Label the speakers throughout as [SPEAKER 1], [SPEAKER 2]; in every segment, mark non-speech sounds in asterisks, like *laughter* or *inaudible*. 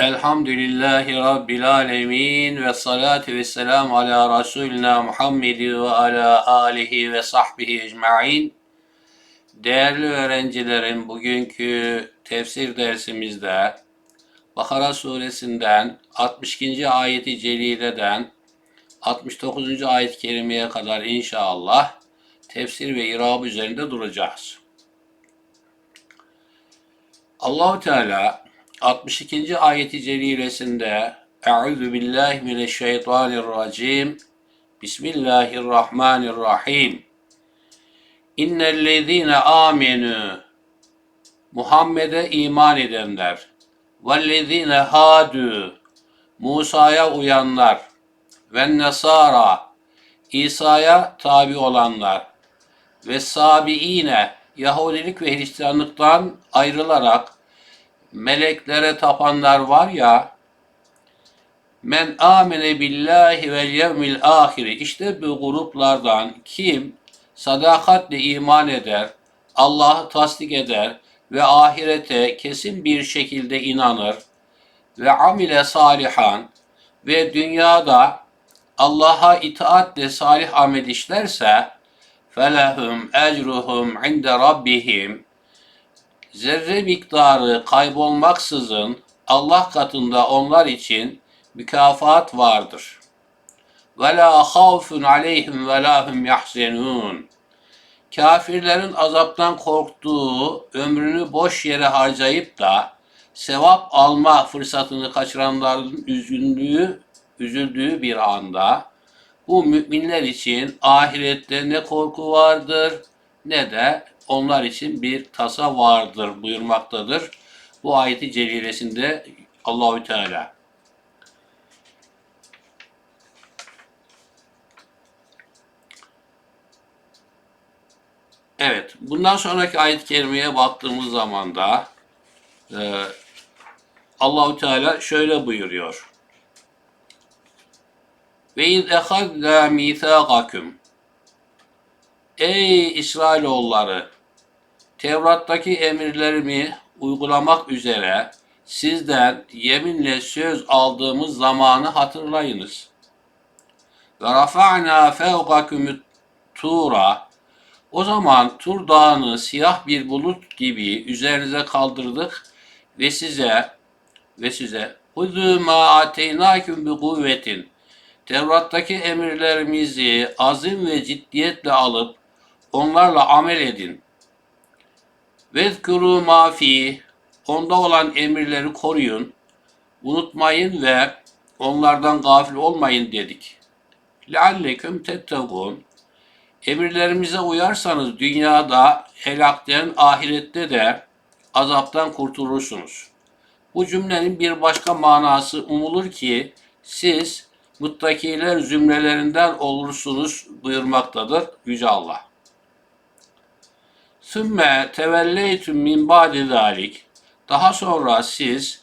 [SPEAKER 1] Elhamdülillahi Rabbil alemin ve salatu ve selamu ala Resulina Muhammed ve ala alihi ve sahbihi ecma'in. Değerli öğrencilerim bugünkü tefsir dersimizde Bakara suresinden 62. ayeti celileden 69. ayet-i kerimeye kadar inşallah tefsir ve irab üzerinde duracağız. Allahu Teala 62. ayeti celilesinde Euzu billahi mineşşeytanirracim Bismillahirrahmanirrahim İnnellezîne âmenû Muhammed'e iman edenler vellezîne hâdû Musa'ya uyanlar ve Nasara İsa'ya tabi olanlar ve sabiine Yahudilik ve Hristiyanlıktan ayrılarak meleklere tapanlar var ya men amene billahi vel yevmil ahiri. İşte bu gruplardan kim sadakatle iman eder, Allah'ı tasdik eder ve ahirete kesin bir şekilde inanır ve amile salihan ve dünyada Allah'a itaatle salih amel işlerse felehum ecruhum inde rabbihim zerre miktarı kaybolmaksızın Allah katında onlar için mükafat vardır. Ve la havfun aleyhim ve la hum yahzenun. Kafirlerin azaptan korktuğu, ömrünü boş yere harcayıp da sevap alma fırsatını kaçıranların üzüldüğü, üzüldüğü bir anda bu müminler için ahirette ne korku vardır ne de onlar için bir tasa vardır buyurmaktadır. Bu ayeti celilesinde Allahü Teala. Evet, bundan sonraki ayet-i kerimeye baktığımız zaman da e, Allahü Teala şöyle buyuruyor. Ve iz ehadna mithaqakum Ey İsrailoğulları Tevrat'taki emirlerimi uygulamak üzere sizden yeminle söz aldığımız zamanı hatırlayınız. Ve rafa'na fevkakumut tura o zaman Tur Dağı'nı siyah bir bulut gibi üzerinize kaldırdık ve size ve size Huzu ma ateynakum bi kuvvetin Tevrat'taki emirlerimizi azim ve ciddiyetle alıp onlarla amel edin. Vezkuru ma fi onda olan emirleri koruyun. Unutmayın ve onlardan gafil olmayın dedik. Lealleküm tettegûn Emirlerimize uyarsanız dünyada helakten, ahirette de azaptan kurtulursunuz. Bu cümlenin bir başka manası umulur ki siz muttakiler zümrelerinden olursunuz buyurmaktadır Yüce Allah. Sümme tevelleytüm min ba'di zalik. Daha sonra siz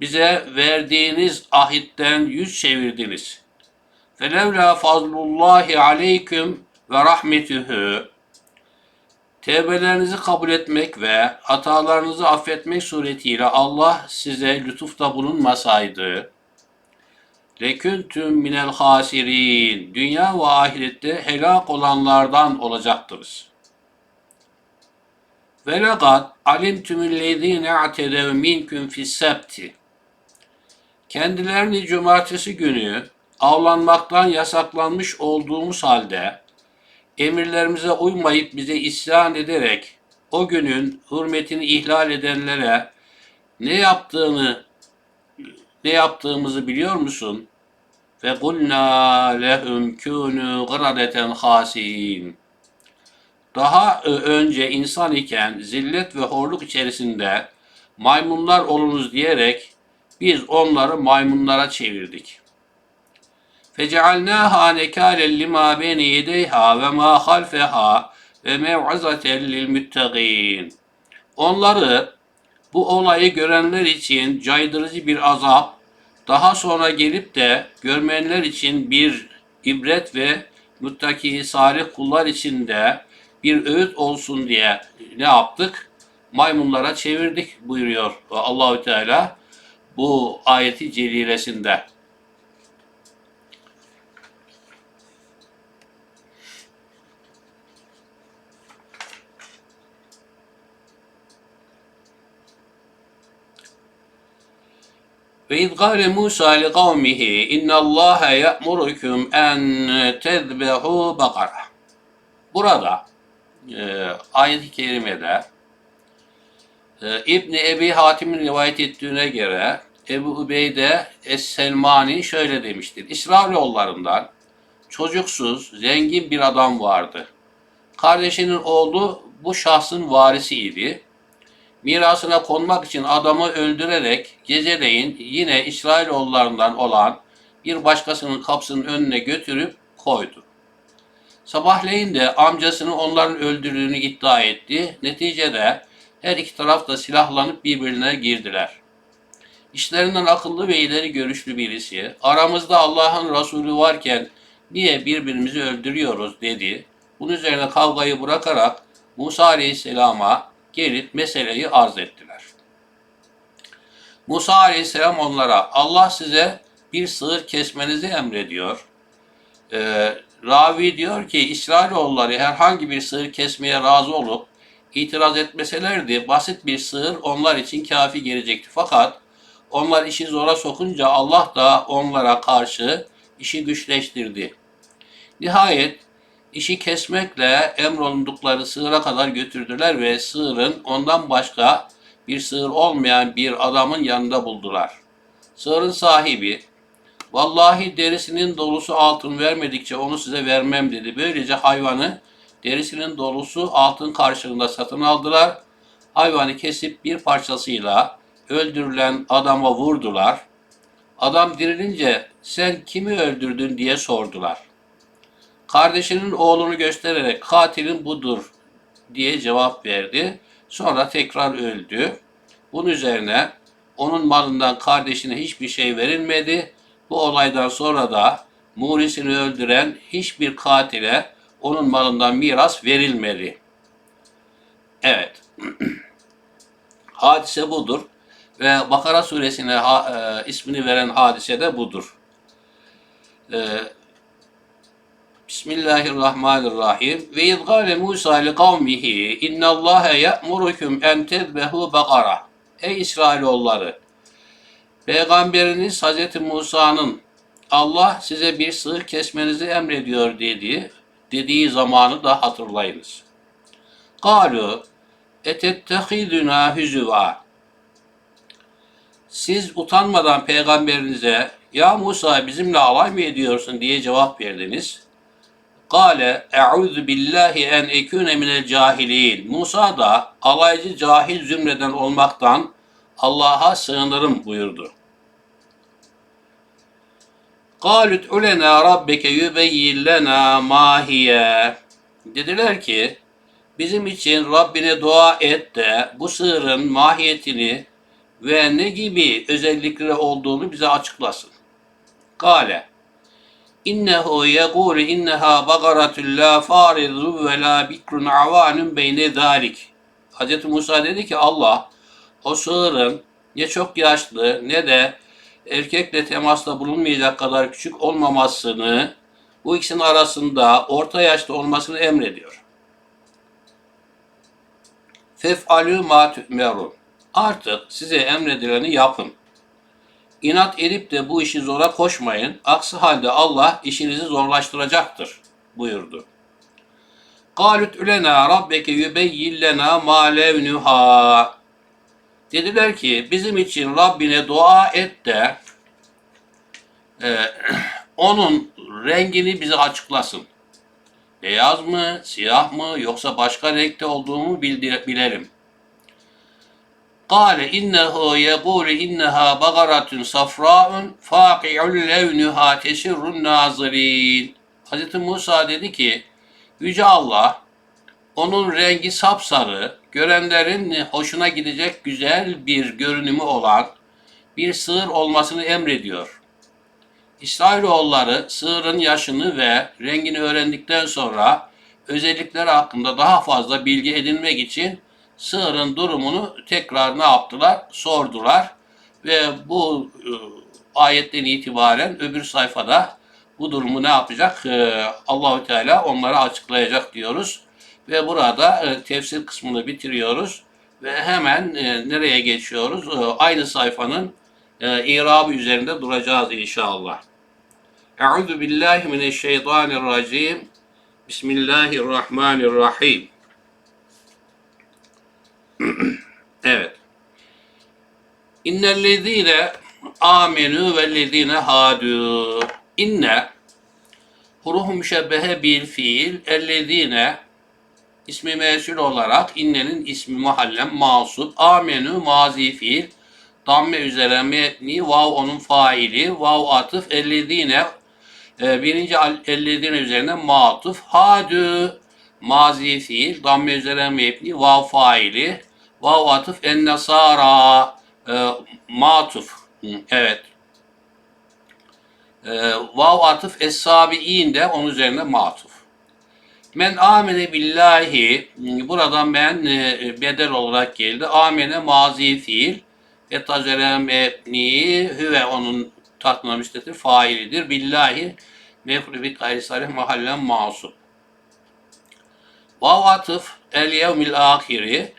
[SPEAKER 1] bize verdiğiniz ahitten yüz çevirdiniz. Felevla fazlullahi aleyküm ve rahmetühü Tevbelerinizi kabul etmek ve hatalarınızı affetmek suretiyle Allah size lütufta bulunmasaydı, leküntüm minel hasirin, dünya ve ahirette helak olanlardan olacaktınız. Ve lekad alimtümüllezine atedev minküm fissebti. Kendilerini cumartesi günü avlanmaktan yasaklanmış olduğumuz halde emirlerimize uymayıp bize isyan ederek o günün hürmetini ihlal edenlere ne yaptığını ne yaptığımızı biliyor musun? Ve kulna lehum kunu gradeten hasin. Daha önce insan iken zillet ve horluk içerisinde maymunlar olunuz diyerek biz onları maymunlara çevirdik. فَجَعَلْنَاهَا نَكَالًا لِمَا بَيْنَ يَدَيْهَا وَمَا خَلْفَهَا وَمَوْعَظَةً لِلْمُتَّقِينَ Onları bu olayı görenler için caydırıcı bir azap, daha sonra gelip de görmeyenler için bir ibret ve muttaki salih kullar için de bir öğüt olsun diye ne yaptık? Maymunlara çevirdik buyuruyor Allahü Teala. bu ayeti celilesinde. Ve iz gâle Musa li kavmihi inna Allaha ya'murukum en tezbehu bakara. Burada e, ayet-i kerimede e, İbni Ebi Hatim'in rivayet ettiğine göre Ebu Ubeyde Es-Selmani şöyle demiştir. İsrailoğullarından çocuksuz, zengin bir adam vardı. Kardeşinin oğlu bu şahsın varisiydi. Mirasına konmak için adamı öldürerek geceleyin yine İsrailoğullarından olan bir başkasının kapısının önüne götürüp koydu. Sabahleyin de amcasının onların öldürdüğünü iddia etti. Neticede her iki taraf da silahlanıp birbirine girdiler. İşlerinden akıllı ve ileri görüşlü birisi, aramızda Allah'ın Resulü varken niye birbirimizi öldürüyoruz dedi. Bunun üzerine kavgayı bırakarak Musa Aleyhisselam'a gelip meseleyi arz ettiler. Musa Aleyhisselam onlara Allah size bir sığır kesmenizi emrediyor. Ee, Ravi diyor ki İsrailoğulları herhangi bir sığır kesmeye razı olup itiraz etmeselerdi basit bir sığır onlar için kafi gelecekti. Fakat onlar işi zora sokunca Allah da onlara karşı işi güçleştirdi. Nihayet işi kesmekle emrolundukları sığıra kadar götürdüler ve sığırın ondan başka bir sığır olmayan bir adamın yanında buldular. Sığırın sahibi, vallahi derisinin dolusu altın vermedikçe onu size vermem dedi. Böylece hayvanı derisinin dolusu altın karşılığında satın aldılar. Hayvanı kesip bir parçasıyla öldürülen adama vurdular. Adam dirilince sen kimi öldürdün diye sordular. Kardeşinin oğlunu göstererek katilin budur diye cevap verdi. Sonra tekrar öldü. Bunun üzerine onun malından kardeşine hiçbir şey verilmedi. Bu olaydan sonra da Murisini öldüren hiçbir katile onun malından miras verilmedi. Evet. *clears throat* hadise budur. Ve Bakara suresine ha, e, ismini veren hadise de budur. E, Bismillahirrahmanirrahim. Ve izgâle Musa li kavmihi innallâhe ye'murukum en tezbehu bakara. Ey İsrailoğulları! Peygamberiniz Hz. Musa'nın Allah size bir sığır kesmenizi emrediyor dediği, dediği zamanı da hatırlayınız. Kalu etettehiduna hüzüva. Siz utanmadan peygamberinize ya Musa bizimle alay mı ediyorsun diye cevap verdiniz. Kale e'udhu billahi en ekune minel cahilin. Musa da alaycı cahil zümreden olmaktan Allah'a sığınırım buyurdu. Kalut ulena rabbeke yübeyyin lena mahiye. Dediler ki bizim için Rabbine dua et de bu sığırın mahiyetini ve ne gibi özellikleri olduğunu bize açıklasın. Kale İnnehu yegûlu inneha bagaratun la faridu ve la bikrun avanun beyne zalik. Hz. Musa dedi ki Allah o sığırın ne çok yaşlı ne de erkekle temasta bulunmayacak kadar küçük olmamasını bu ikisinin arasında orta yaşta olmasını emrediyor. Fef'alü ma tü'merun. Artık size emredileni yapın. İnat edip de bu işi zora koşmayın. Aksi halde Allah işinizi zorlaştıracaktır buyurdu. Kalut ülena rabbeke yübeyyin lena ma levnuha. Dediler ki bizim için Rabbine dua et de e, *clears throat* onun rengini bize açıklasın. Beyaz mı, siyah mı yoksa başka renkte olduğumu bildi, bilelim. Kale innehu yekulu inneha bagaratun safraun faqi'ul levnuha tesirrun nazirin. Hz. Musa dedi ki Yüce Allah onun rengi sapsarı, görenlerin hoşuna gidecek güzel bir görünümü olan bir sığır olmasını emrediyor. İsrailoğulları sığırın yaşını ve rengini öğrendikten sonra özellikleri hakkında daha fazla bilgi edinmek için sığırın durumunu tekrar ne yaptılar? Sordular. Ve bu e, ayetten itibaren öbür sayfada bu durumu ne yapacak? E, Allahü Teala onlara açıklayacak diyoruz. Ve burada e, tefsir kısmını bitiriyoruz. Ve hemen e, nereye geçiyoruz? E, aynı sayfanın e, üzerinde duracağız inşallah. Euzu billahi mineşşeytanirracim. Bismillahirrahmanirrahim. *clears throat* evet. İnnellezîne amenü vellezîne hâdû. İnne hurufu müşebbehe bil fiil ellezîne ismi mesul olarak innenin ismi mahallem masup amenü mazi fiil. Damme üzere metni vav onun faili. Vav atıf ellezîne e, birinci ellezîne üzerine matuf. Hadü mazi fiil. Damme üzere mebni vav faili. Vav atıf en nasara e, matuf. Evet. E, vav atıf es-sabiin de onun üzerine matuf. Men amene billahi buradan men e, bedel olarak geldi. Amene mazi fiil ve tacere mebni hüve onun tahtına müstetir failidir. Billahi mefru bi gayri salih mahallen masub. Vav atıf el yevmil ahiri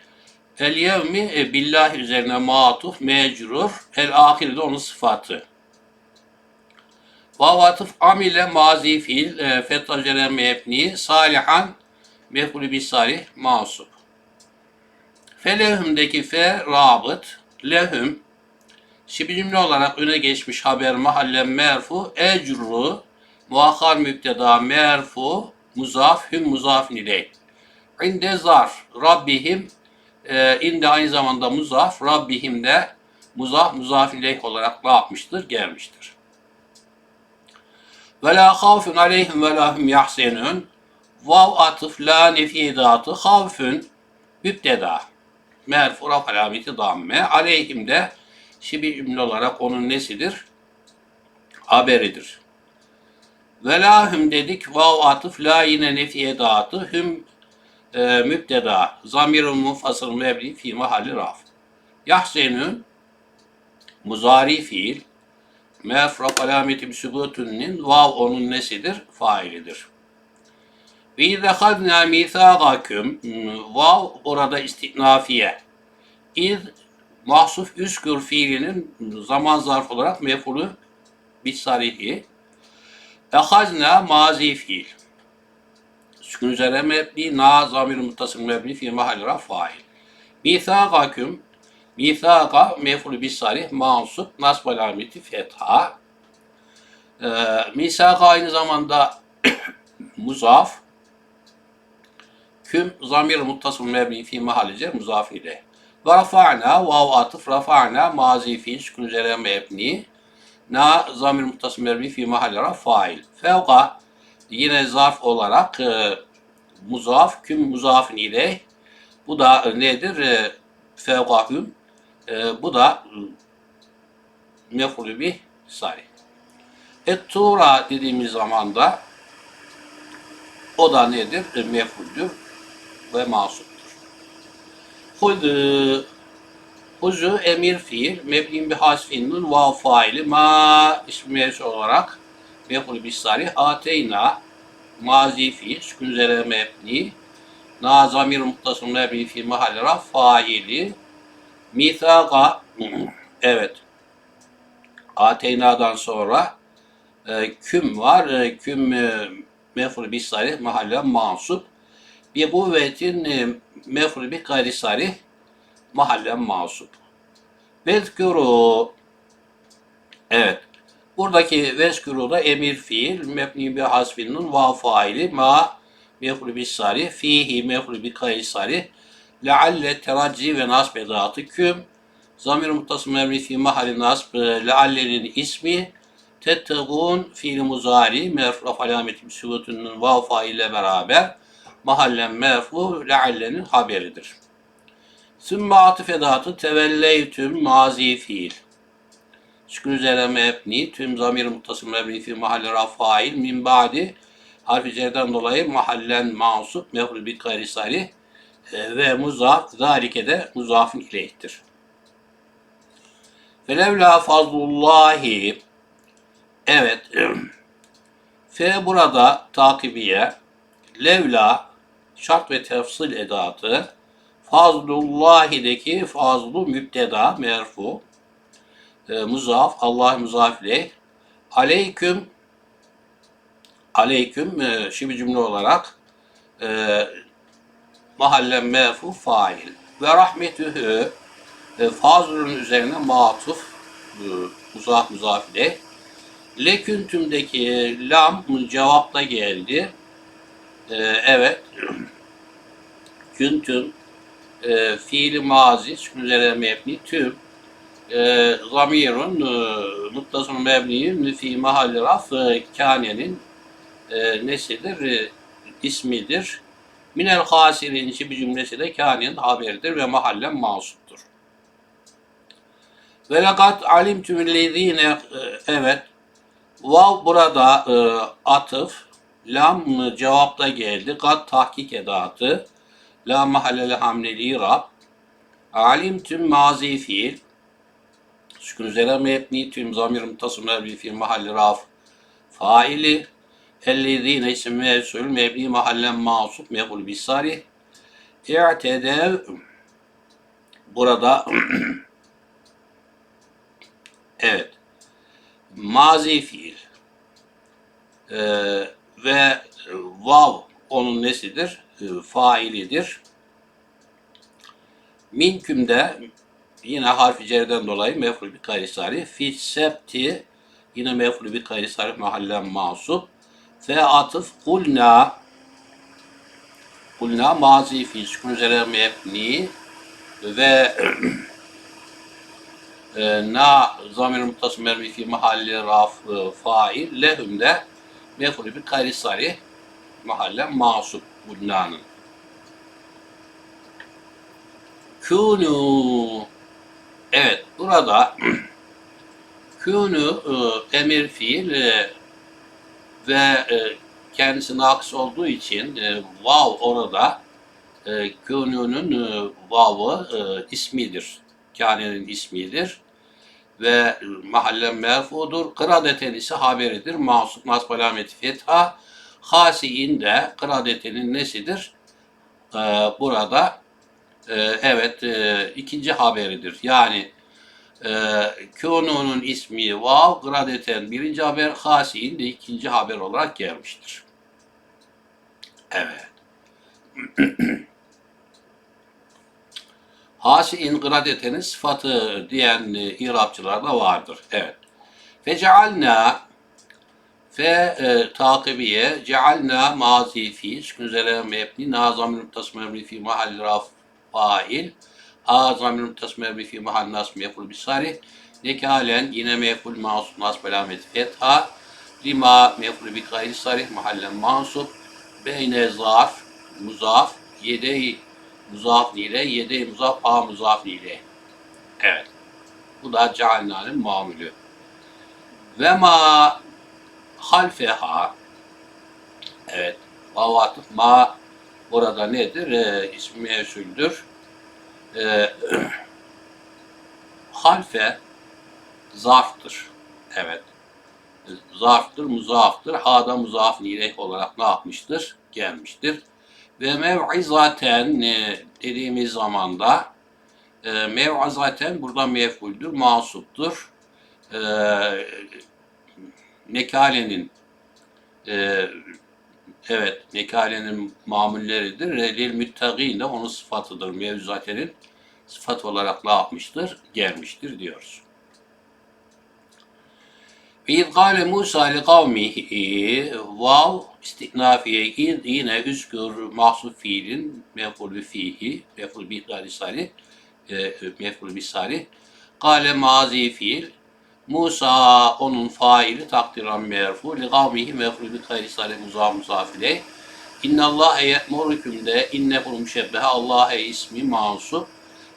[SPEAKER 1] el yevmi e, billahi üzerine matuf mecrur el ahiri de onun sıfatı. Vav atıf amile mazi fiil e, fetacere mebni salihan mef'ulü bis salih masub. Felehüm'deki fe rabıt lehüm şibi cümle olarak öne geçmiş haber mahallen merfu ecru muakhar mübteda merfu muzaf hüm muzafin ileyh. İnde zarf Rabbihim e, inde aynı zamanda muzaf Rabbihim de muzaf ileyh olarak ne yapmıştır? Gelmiştir. Ve la havfun aleyhim ve la hum yahsenun. Vav atıf la nefidatı havfun mübteda. Merfu raf alameti damme. Aleyhim de şibi cümle olarak onun nesidir? Haberidir. Ve la hum dedik vav atıf la yine dağıtı hüm e, mübteda. Zamirun mufasıl mebni fi mahalli raf. Yahsenun muzari fiil mefraf alameti bir sübutunun vav onun nesidir? Failidir. Ve izâ khadnâ mîthâgâküm vav orada istinafiye. İz mahsuf üskür fiilinin zaman zarf olarak mefulü bisarihi. Ehazna mazi fiil. Sükun üzere mebni, na zamir muttasıl mebni fi mahalli fail. Mithâgâküm Mithaga mef'ulü bis salih mansup nasb alameti fetha. Ee, misaga aynı zamanda *coughs* muzaf. Küm zamir muttasıl mebni fi mahallice muzaf ile. Ve rafa'na vav atıf rafa'na mazi fiil sükun üzere mebni. Na zamir muttasıl mebni fi mahalli raf fail. Fevka yine zarf olarak e, muzaf küm muzafin ile. Bu da nedir? E, fevkahüm e, bu da mefulü bir salih. Et-tura dediğimiz zaman da o da nedir? E, mefuldür ve masuptur. Hudu Huzu emir fiil mebnin bi hasfin nun vav faili ma ismi olarak mefulü bir salih ateyna mazi fiil sükun üzere mebni na zamir muttasıl mebni fi mahalli faili Mithaga evet Ateyna'dan sonra e, küm var. E, küm e, mef'ul bis sarih mahalle mansup. Bir kuvvetin e, mef'ul bi gayri sarih mahalle mansup. Vezkuru evet buradaki vezkuru da emir fiil mebni bi hasfin nun va faili ma mef'ul bis sarih fihi mef'ul bi gayri sarih lealle teracci ve nasb edatı küm zamir muttasım mebni fi mahalli nasb leallenin ismi tettegûn fiil muzari merfraf alameti sübutunun vav faile beraber mahallen merfu leallenin haberidir. Sümme atıf edatı tevelleytüm mazi fiil. Sükun üzere mebni tüm zamir muttasım mebni fi mahalli rafail min ba'di harfi cerden dolayı mahallen mansup mefru bi gayri ve muzaf zalike de muzafın ileyhtir. Felevla fazlullahi Evet. *clears throat* F burada takibiye. Levla şart ve tefsil edatı. Fazlullahi'deki fazlu müpteda merfu. E, muzaf, Allah muzaf ileyh. Aleyküm aleyküm e, şibi cümle olarak e, mahallen mefu fail. Ve rahmetühü e, fazlun üzerine matuf e, muzaf muzaf ileyh. Leküntüm'deki lam cevapla geldi. Ee, evet. *clears throat* Küntüm e, fiili mazi üzere mebni tüm e, zamirun e, muttasın mebniyün fi mahalli raf e, kânenin e, nesidir? E, ismidir. Minel hasirin içi bir cümlesi de kânenin haberidir ve mahallen masuptur. Ve lekad alimtümüllezine e, evet Vav burada e, atıf, lam cevapta geldi. Kat tahkik edatı, la mahalleli hamleli irab, alim tüm mazi fiil, sükun üzere mebni tüm zamir mutasım bir fiil mahalli raf, faili, ellezine isim mevsul, mebni mahallen masup, mebul bisari, i'tedev, burada *clears throat* evet, mazi fiil ee, ve vav onun nesidir? E, failidir. Minküm'de yine harfi cerden dolayı mef'ul bir karisari. Fi septi yine mef'ul bir karisari mahallen masup. Fe atıf kulna. Kulna mazi fiil sükun üzere mebni. Ve *clears throat* e, na zamir muttasım mermi fi mahalli raf e, fail. Lehum de mefulü bir gayri sarih mahalle masup bunların. Kûnû. Evet burada *clears throat* kûnû e, emir fiil e, ve e, kendisi naks olduğu için e, vav orada e, kûnû'nun e, vavı e, ismidir. Kânenin ismidir ve e, mahallen merfudur. Kıradeten ise haberidir. Masuk nasb alameti fetha. Hasi'in de kıradetenin nesidir? Ee, burada e, evet e, ikinci haberidir. Yani Kûnû'nun ismi vav, kıradeten birinci haber, Hasi'in de ikinci haber olarak gelmiştir. Evet. *clears throat* Hasi'in gıradetenin sıfatı diyen e, irapçılar da vardır. Evet. Fe cealna fe e, takibiye cealna mazi fi mebni nazamil muttasım mebni fi mahalli raf fail azamil muttasım mebni fi mahalli nas meful bisari nekalen yine meful masum nas belamet fetha lima meful bi gayri sarih mahallen mansub beyne zarf muzaf yedeyi muzaf ile, yedi muzaf, a muzaf ile. Evet. Bu da cealna'nın mamülü. Ve ma halfeha evet vav ma burada nedir? E, ismi mevsuldür. E, *clears throat* halfe zarftır. Evet. Zarftır, muzaftır. Ha'da muzaf nilek olarak ne yapmıştır? Gelmiştir. Ve mev'izaten e, dediğimiz zamanda e, mev'izaten burada mef'uldür, masuptur. E, nekalenin e, evet nekalenin mamulleridir. Lil müttagin de onun sıfatıdır. Mevzatenin sıfat olarak ne yapmıştır? Gelmiştir diyoruz. Ve izgâle Musa li kavmihi vav istinafiye iz yine üzgür mahsuf fiilin mefulü fihi meful bi risali e, meful bi sari kâle mazi fiil Musa onun faili takdiran merfu li kavmihi meful bi risali muzaf muzafile İnna Allah ye'murukum de inne kul müşebbehe Allah'a ismi mansup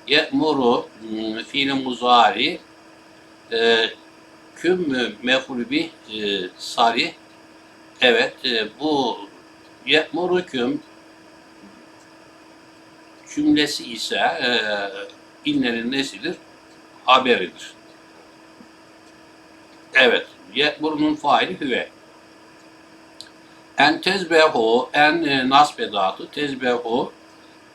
[SPEAKER 1] ye'muru hmm, fiil muzari e, küm bi e, sari evet e, bu ye'muruküm cümlesi ise e, innenin nesidir? Haberidir. Evet. Bunun faili hüve. En tezbehu, en e, nasb tezbehu,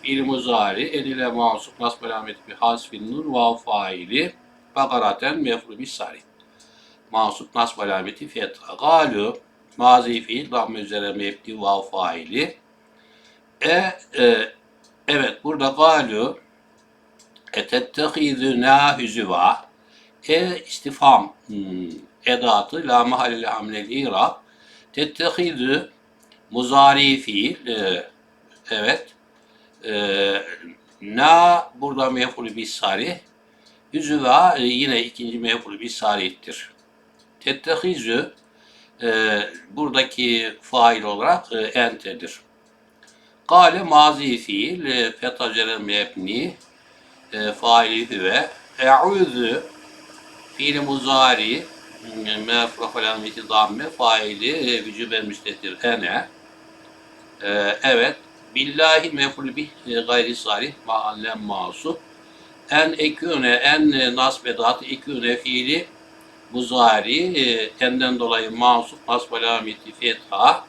[SPEAKER 1] fiil muzari, en ile mansup, nasb alameti bir hasfin nur, vav faili, bakaraten mefru bis sarih. Mansup nasb alameti fetha. Galu, mazi fiil, damme üzere mebdi, vav faili. E, e, evet burada galu, etettehizuna hüzüva, e istifam hmm, edatı, la mahalleli hamleli irab, Tettehidü muzari fiil. e, evet. E, na burada mef'ulü bis sarih. Üzüva e, yine ikinci mef'ulü bis sarihtir. Tettehizü e, buradaki fail olarak e, entedir. Kale mazi fiil e, fetacere mebni e, faili hüve e'udü fiil muzari merfu alameti damme faili e, vücuben müstetir. Ene e, evet. Billahi meful bih e, gayri sarih maallen masu en eküne en e, nasbedat eküne fiili muzari enden dolayı mansup nasb alameti fetha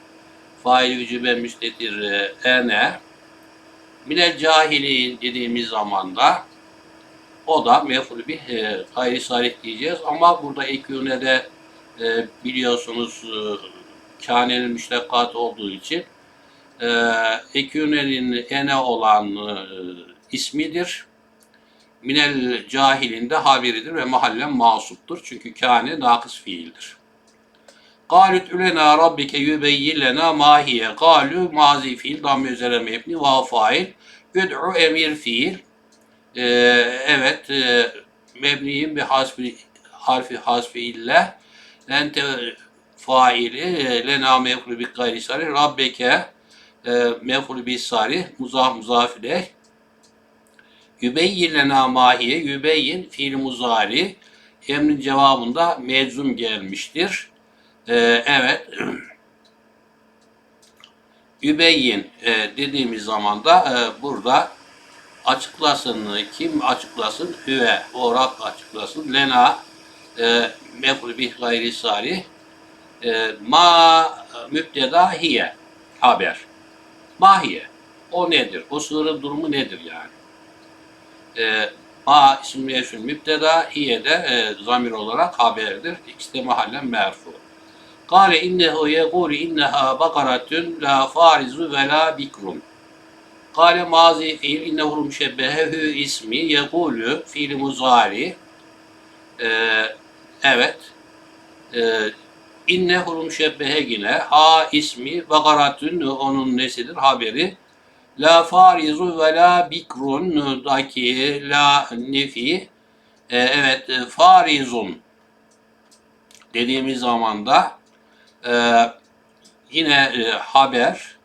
[SPEAKER 1] faili vücuben müstetir ene minel cahilin dediğimiz zamanda o da mef'ul bih e, gayri sarih diyeceğiz ama burada ekûne'de e, biliyorsunuz e, kânenin müştekkat olduğu için e, ekûnenin ene olan e, ismidir. Minel cahilinde haberidir ve mahallen masuptur. Çünkü kâne nakıs fiildir. Galut ülena rabbike yübeyyin lena mahiye. Galu mazi fiil, damme üzere mebni, va fail. Üd'u emir fiil. Ee, evet, e, mebniyin bir hasfi, harfi hasfi ille. Ente faili, e, lena mefru bi gayri sarih. Rabbeke e, mefru bi sarih. Muzaf muzaf ileyh. Yübeyyin lena mahiye. Yübeyyin fiil muzari. Emrin cevabında meczum gelmiştir. Ee, evet. *clears throat* Übeyyin e, dediğimiz zaman da e, burada açıklasın. Kim açıklasın? Hüve. O Rab açıklasın. Lena e, meful bih gayri salih. E, ma müpteda hiye. Haber. Mahiye. O nedir? O sığırın durumu nedir yani? E, ma isim mevsul müpteda, hiye de e, zamir olarak haberdir. İkisi de mahallen merfu. Kale innehu yegulu inneha bakaratun la farizu ve la bikrun. Kale mazi fiil innehu müşebbehehü ismi yegulu fiil muzari. Ee, evet. Ee, innehu müşebbehe yine ha ismi bakaratun onun nesidir haberi. La farizu ve la bikrun daki la nefi. Ee, evet farizun dediğimiz zaman da ee, yine e, haber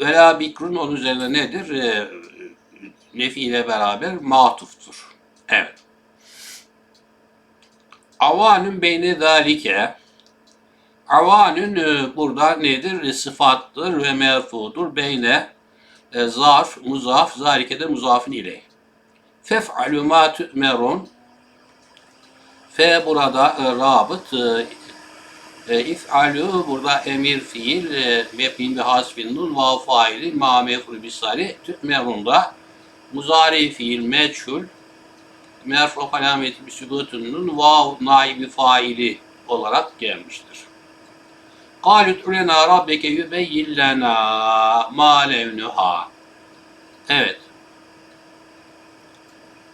[SPEAKER 1] vela bikrun onun üzerine nedir? E, nefi ile beraber matuftur. Evet. Avanün beyni zalike Avanün e, burada nedir? E, sıfattır ve merfudur. Beyne e, zarf, muzaf, zalike de muzafın ile. Fef'alü ma tü'merun F burada e, rabıt, e, e, if'alü burada emir fiil e, mebnin bi hasfin nun vav faili ma mefru bis salih tü'merunda muzari fiil meçhul merfu alameti bi sübutun nun vav naibi faili olarak gelmiştir. Kalut ulena rabbeke yübeyyin lena ma levnuha. Evet.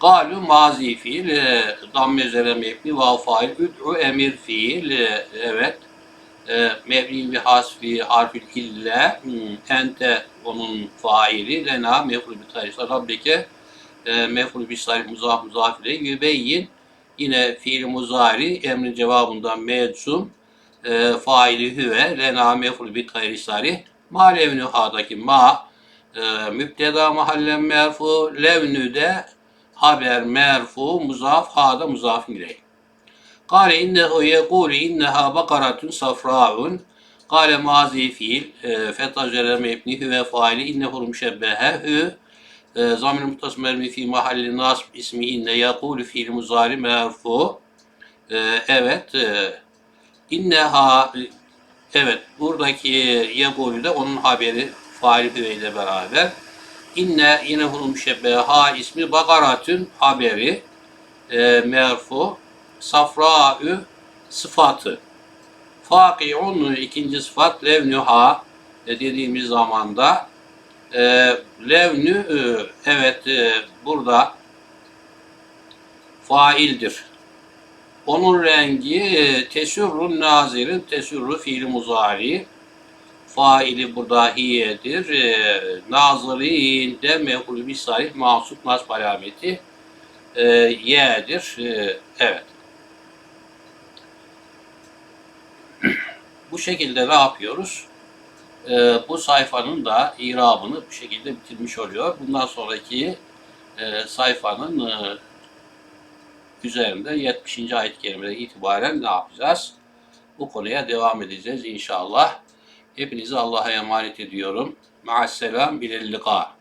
[SPEAKER 1] Galu mazi fiil, e, damme üzere mebni, vav fail, üd'u emir fiil, e, evet. E, mebni bir hasfi harfil ille, hmm, ente onun faili, lena mefru bir tarihsa rabbike, e, bir sarih muzaf muzaf ile, yübeyyin, yine fiil muzari, emrin cevabından medzum, e, faili hüve, lena mefru bir tarihsari, ma levnuha'daki ma, e, müpteda mahallen merfu, levnü de haber merfu muzaf hada muzafin ileyh. Kale mazi fiil e, fetha üzere mebni ve faili innehu müşebbehe e, zamir muhtas mermi fi mahalli nasb ismi inne yekulu fiil muzari merfu. E, evet e, İnneha evet buradaki yegolü de onun haberi fail ile beraber. İnne yine hunun müşebbehe ha ismi bakaratün haberi e, merfu safraü sıfatı. Faki'un ikinci sıfat levnüha dediğimiz zamanda e, levnü e, evet e, burada faildir. Onun rengi e, tesürrün nazirin tesürrü fiil muzari. Faili burada hiyedir. E, nazirin de mevkul bir sarih mahsup nasb alameti e, ye'dir. E, evet. Bu şekilde ne yapıyoruz? Ee, bu sayfanın da irabını bu şekilde bitirmiş oluyor. Bundan sonraki e, sayfanın e, üzerinde 70. ayet kerimeden itibaren ne yapacağız? Bu konuya devam edeceğiz inşallah. Hepinizi Allah'a emanet ediyorum. Ma'asselam bilellika.